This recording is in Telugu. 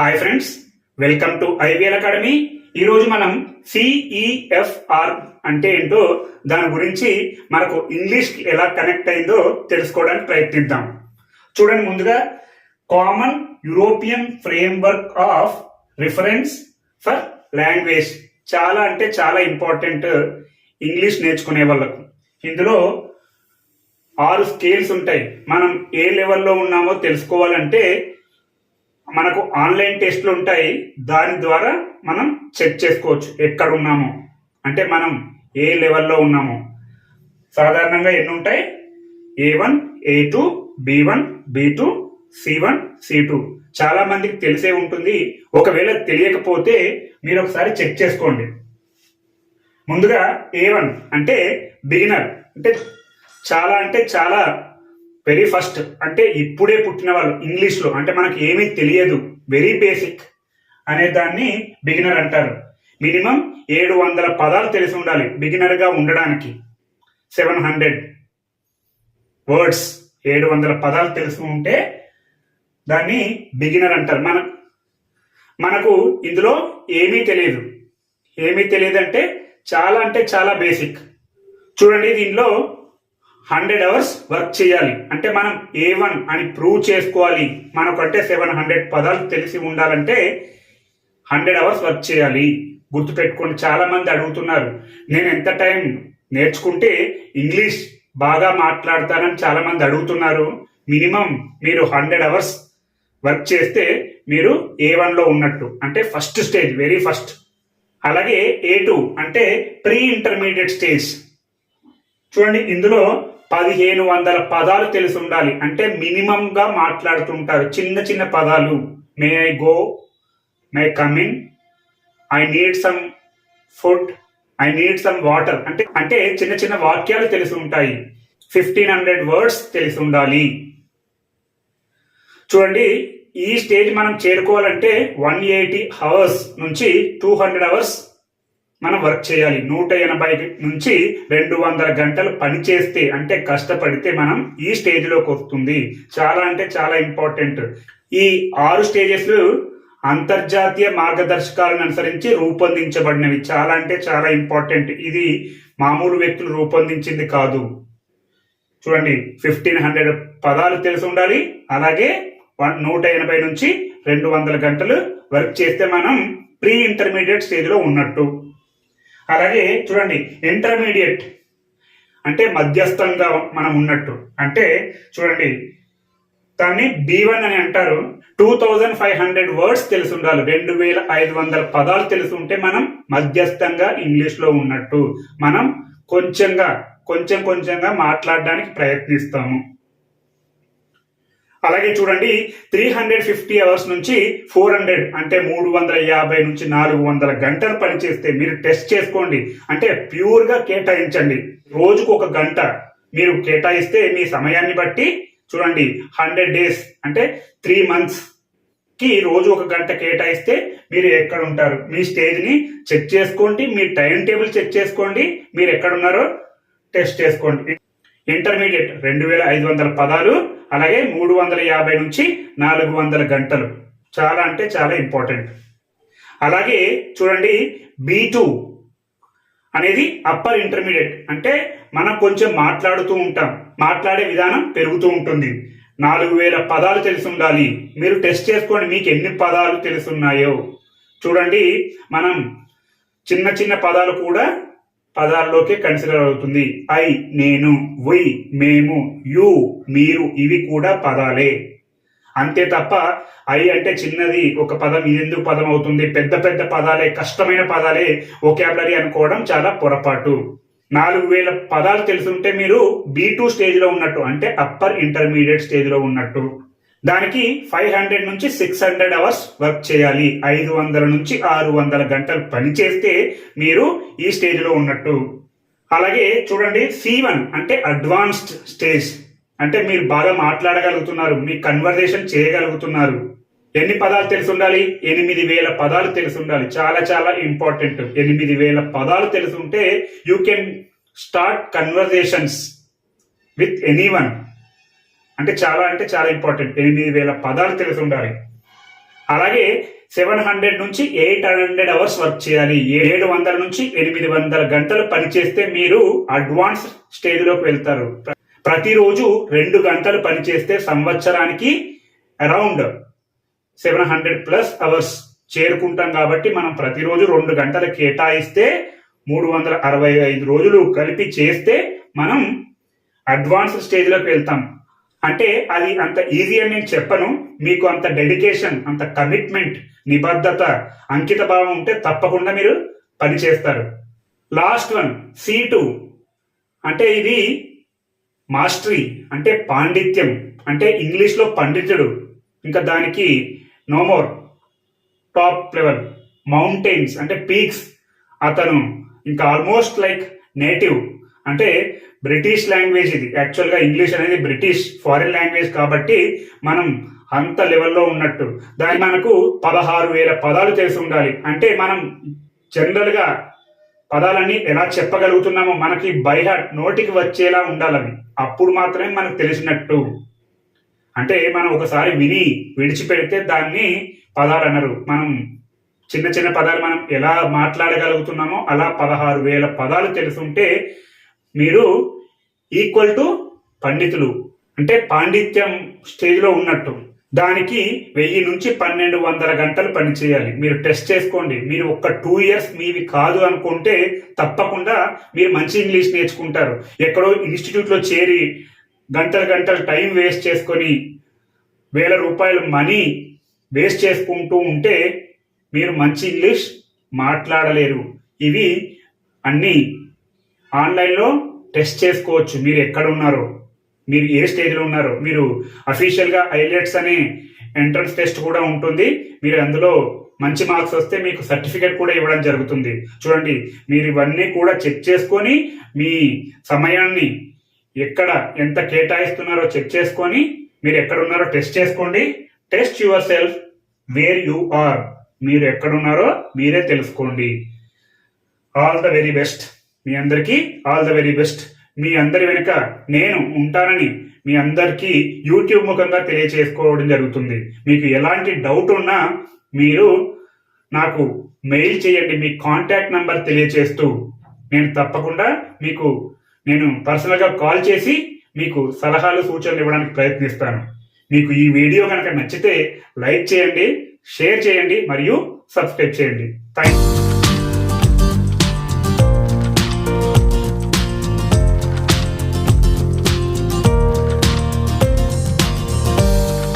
Hi friends welcome to IVL academy ఈరోజు మనం సిఈఎఫ్ఆర్ అంటే ఏంటో దాని గురించి మనకు ఇంగ్లీష్ ఎలా కనెక్ట్ అయిందో తెలుసుకోవడానికి ప్రయత్నిద్దాం. చూడండి ముందుగా common European framework of reference for language చాలా అంటే చాలా ఇంపార్టెంట్ ఇంగ్లీష్ నేర్చుకునే వాళ్ళకు. ఇందులో ఆరు స్కేల్స్ ఉంటాయి. మనం ఏ లెవెల్లో ఉన్నామో తెలుసుకోవాలంటే మనకు ఆన్లైన్ టెస్ట్లు ఉంటాయి. దాని ద్వారా మనం చెక్ చేసుకోవచ్చు ఎక్కడ ఉన్నామో అంటే మనం ఏ లెవెల్లో ఉన్నామో. సాధారణంగా ఎన్ని ఉంటాయి? A one A two B one B two C one C two. చాలా మందికి తెలిసే ఉంటుంది. ఒకవేళ తెలియకపోతే మీరు ఒకసారి చెక్ చేసుకోండి. ముందుగా ఏ వన్ అంటే బిగినర్. అంటే చాలా అంటే చాలా వెరీ ఫస్ట్ అంటే ఇప్పుడే పుట్టిన వాళ్ళు ఇంగ్లీష్లో అంటే మనకి ఏమీ తెలియదు వెరీ బేసిక్ అనే దాన్ని బిగినర్ అంటారు. మినిమం ఏడు వందల పదాలు తెలిసి ఉండాలి బిగినర్గా ఉండడానికి. సెవెన్ హండ్రెడ్ వర్డ్స్ ఏడు వందల పదాలు తెలిసి ఉంటే దాన్ని బిగినర్ అంటారు. మన మనకు ఇందులో ఏమీ తెలియదు. ఏమీ తెలియదు అంటే చాలా అంటే చాలా బేసిక్. చూడండి దీనిలో హండ్రెడ్ అవర్స్ వర్క్ చేయాలి. అంటే మనం ఏ వన్ అని ప్రూవ్ చేసుకోవాలి. మనకంటే సెవెన్ హండ్రెడ్ పదాలు తెలిసి ఉండాలంటే హండ్రెడ్ అవర్స్ వర్క్ చేయాలి. గుర్తుపెట్టుకోండి చాలా మంది అడుగుతున్నారు నేను ఎంత టైం నేర్చుకుంటే ఇంగ్లీష్ బాగా మాట్లాడతానని చాలా మంది అడుగుతున్నారు. మినిమం మీరు హండ్రెడ్ అవర్స్ వర్క్ చేస్తే మీరు ఏ వన్లో ఉన్నట్టు. అంటే ఫస్ట్ స్టేజ్ వెరీ ఫస్ట్ అలాగే ఏ టూ అంటే ప్రీ ఇంటర్మీడియట్ స్టేజ్ చూడండి ఇందులో పదిహేను వందల పదాలు తెలిసి ఉండాలి. అంటే మినిమం గా మాట్లాడుతుంటారు. చిన్న చిన్న పదాలు. May I go may come in I need some food I need some water అంటే అంటే చిన్న చిన్న వాక్యాలు తెలిసి ఉంటాయి. ఫిఫ్టీన్ హండ్రెడ్ వర్డ్స్ తెలిసి ఉండాలి. చూడండి ఈ స్టేజ్ మనం చేరుకోవాలంటే వన్ ఎయిటీ అవర్స్ నుంచి టూ హండ్రెడ్ అవర్స్ మనం వర్క్ చేయాలి. నూట ఎనభై నుంచి రెండు వందల గంటలు పని చేస్తే అంటే కష్టపడితే మనం ఈ స్టేజ్లోకి వస్తుంది. చాలా అంటే చాలా ఇంపార్టెంట్. ఈ ఆరు స్టేజెస్ అంతర్జాతీయ మార్గదర్శకాలను అనుసరించి రూపొందించబడినవి. చాలా అంటే చాలా ఇంపార్టెంట్. ఇది మామూలు వ్యక్తులు రూపొందించింది కాదు. చూడండి ఫిఫ్టీన్ హండ్రెడ్ పదాలు తెలిసి ఉండాలి. అలాగే వన్ నూట ఎనభై నుంచి రెండు వందల గంటలు వర్క్ చేస్తే మనం ప్రీ ఇంటర్మీడియట్ స్టేజ్లో ఉన్నట్టు. అలాగే చూడండి ఇంటర్మీడియట్ అంటే మధ్యస్థంగా మనం ఉన్నట్టు. అంటే చూడండి దాన్ని బి వన్ అని అంటారు. Two thousand five hundred words తెలిసి ఉండాలి. రెండు వేల ఐదు వందల పదాలు తెలిసి ఉంటే మనం మధ్యస్థంగా ఇంగ్లీష్లో ఉన్నట్టు. మనం కొంచెంగా కొంచెం కొంచెంగా మాట్లాడడానికి ప్రయత్నిస్తాము. అలాగే చూడండి త్రీ హండ్రెడ్ ఫిఫ్టీ అవర్స్ నుంచి ఫోర్ హండ్రెడ్ అంటే మూడు వందల యాభై నుంచి నాలుగు వందల గంటలు పనిచేస్తే మీరు టెస్ట్ చేసుకోండి. అంటే ప్యూర్గా కేటాయించండి. రోజుకు ఒక గంట మీరు కేటాయిస్తే మీ సమయాన్ని బట్టి చూడండి హండ్రెడ్ డేస్ అంటే త్రీ మంత్స్కి రోజు ఒక గంట కేటాయిస్తే మీరు ఎక్కడ ఉంటారు? మీ స్టేజ్ని చెక్ చేసుకోండి మీ టైం టేబుల్ చెక్ చేసుకోండి మీరు ఎక్కడున్నారో టెస్ట్ చేసుకోండి. ఇంటర్మీడియట్ రెండు వేల ఐదు వందల పదాలు అలాగే మూడు వందల యాభై నుంచి నాలుగు వందల గంటలు. చాలా అంటే చాలా ఇంపార్టెంట్ అలాగే చూడండి బీ టూ అనేది అప్పర్ ఇంటర్మీడియట్ అంటే మనం కొంచెం మాట్లాడుతూ ఉంటాం. మాట్లాడే విధానం పెరుగుతూ ఉంటుంది. నాలుగు వేల పదాలు తెలిసి ఉండాలి మీరు టెస్ట్ చేసుకోండి మీకు ఎన్ని పదాలు తెలుసున్నాయో. చూడండి మనం చిన్న చిన్న పదాలు కూడా పదాల్లోకే కన్సిడర్ అవుతుంది. ఐ నేను వి మేము యు మీరు ఇవి కూడా పదాలే. అంతే తప్ప ఐ అంటే చిన్నది ఒక పదం ఇది ఎందుకు పదం అవుతుంది? పెద్ద పెద్ద పదాలే కష్టమైన పదాలే ఒకాబులరీ అనుకోవడం చాలా పొరపాటు. నాలుగు వేల పదాలు తెలుసుంటే మీరు బీ టూ స్టేజ్లో ఉన్నట్టు అంటే అప్పర్ ఇంటర్మీడియట్ స్టేజ్లో ఉన్నట్టు. దానికి ఫైవ్ హండ్రెడ్ నుంచి సిక్స్ హండ్రెడ్ అవర్స్ వర్క్ చేయాలి. ఐదు వందల నుంచి ఆరు వందల గంటలు పని చేస్తే మీరు ఈ స్టేజ్లో ఉన్నట్టు. అలాగే చూడండి సి వన్ అంటే అడ్వాన్స్డ్ స్టేజ్ అంటే మీరు బాగా మాట్లాడగలుగుతున్నారు మీ కన్వర్జేషన్ చేయగలుగుతున్నారు. ఎన్ని పదాలు తెలిసి ఉండాలి ఎనిమిది వేల పదాలు తెలిసి ఉండాలి చాలా చాలా ఇంపార్టెంట్ ఎనిమిది వేల పదాలు తెలిసి ఉంటే you can start conversations with any one అంటే చాలా అంటే చాలా ఇంపార్టెంట్ ఎనిమిది వేల పదాలు తెలిసి ఉండాలి అలాగే సెవెన్ హండ్రెడ్ నుంచి ఎయిట్ హండ్రెడ్ అవర్స్ వర్క్ చేయాలి. ఏడు వందల నుంచి ఎనిమిది వందల గంటలు పనిచేస్తే మీరు అడ్వాన్స్ స్టేజ్లోకి వెళ్తారు. ప్రతిరోజు రెండు గంటలు పనిచేస్తే సంవత్సరానికి around seven hundred plus hours చేరుకుంటాం కాబట్టి మనం ప్రతిరోజు రెండు గంటలు కేటాయిస్తే మూడు వందల అరవై ఐదు రోజులు కలిపి చేస్తే మనం అడ్వాన్స్ స్టేజ్లోకి వెళ్తాం. అంటే అది అంత ఈజీ అని నేను చెప్పను. మీకు అంత డెడికేషన్ అంత కమిట్మెంట్ నిబద్ధత అంకిత భావం ఉంటే తప్పకుండా మీరు పని చేస్తారు. లాస్ట్ వన్ సి టూ అంటే ఇది మాస్టరీ అంటే పాండిత్యం అంటే ఇంగ్లీష్లో పండితుడు. ఇంకా దానికి no more top level mountains అంటే పీక్స్ అతను ఇంకా ఆల్మోస్ట్ లైక్ నేటివ్ అంటే బ్రిటిష్ లాంగ్వేజ్ ఇది. యాక్చువల్గా ఇంగ్లీష్ అనేది బ్రిటిష్ ఫారిన్ లాంగ్వేజ్ కాబట్టి మనం అంత లెవెల్లో ఉన్నట్టు. దాని మనకు పదహారు వేల పదాలు తెలిసి ఉండాలి. అంటే మనం జనరల్గా పదాలన్నీ ఎలా చెప్పగలుగుతున్నామో మనకి బైహార్ట్ నోటికి వచ్చేలా ఉండాలని అప్పుడు మాత్రమే మనకు తెలిసినట్టు. అంటే మనం ఒకసారి విని విడిచిపెడితే దాన్ని పదాలు అన్నారు మనం చిన్న చిన్న పదాలు మనం ఎలా మాట్లాడగలుగుతున్నామో అలా పదహారు వేల పదాలు తెలుసుంటే మీరు ఈక్వల్ టు పండితులు అంటే పాండిత్యం స్టేజ్లో ఉన్నట్టు. దానికి వెయ్యి నుంచి పన్నెండు వందల గంటలు పనిచేయాలి మీరు టెస్ట్ చేసుకోండి. మీరు ఒక్క టూ ఇయర్స్ మీవి కాదు అనుకుంటే తప్పకుండా మీరు మంచి ఇంగ్లీష్ నేర్చుకుంటారు. ఎక్కడో ఇన్స్టిట్యూట్లో చేరి గంటలు గంటలు టైం వేస్ట్ చేసుకొని వేల రూపాయలు మనీ వేస్ట్ చేసుకుంటూ ఉంటే మీరు మంచి ఇంగ్లీష్ మాట్లాడలేరు. ఇవి అన్నీ ఆన్లైన్లో టెస్ట్ చేసుకోవచ్చు. మీరు ఎక్కడ ఉన్నారో? మీరు ఏ స్టేజ్లో ఉన్నారో? మీరు అఫీషియల్గా ఐలెట్స్ అనే ఎంట్రన్స్ టెస్ట్ కూడా ఉంటుంది. మీరు అందులో మంచి మార్క్స్ వస్తే మీకు సర్టిఫికేట్ కూడా ఇవ్వడం జరుగుతుంది. చూడండి మీరు ఇవన్నీ కూడా చెక్ చేసుకొని మీ సమయాన్ని ఎక్కడ ఎంత కేటాయిస్తున్నారో చెక్ చేసుకొని మీరు ఎక్కడ ఉన్నారో టెస్ట్ చేసుకోండి. Test yourself where you are మీరు ఎక్కడున్నారో మీరే తెలుసుకోండి. ఆల్ ద వెరీ బెస్ట్ మీ అందరికీ ఆల్ ద వెరీ బెస్ట్. మీ అందరి వెనుక నేను ఉంటానని మీ అందరికీ యూట్యూబ్ ముఖంగా తెలియచేసుకోవడం జరుగుతుంది. మీకు ఎలాంటి డౌట్ ఉన్నా మీరు నాకు మెయిల్ చేయండి. మీ కాంటాక్ట్ నంబర్ తెలియచేస్తూ నేను తప్పకుండా మీకు నేను పర్సనల్గా కాల్ చేసి మీకు సలహాలు సూచనలు ఇవ్వడానికి ప్రయత్నిస్తాను. మీకు ఈ వీడియో కనుక నచ్చితే లైక్ చేయండి షేర్ చేయండి మరియు సబ్స్క్రైబ్ చేయండి. Thank you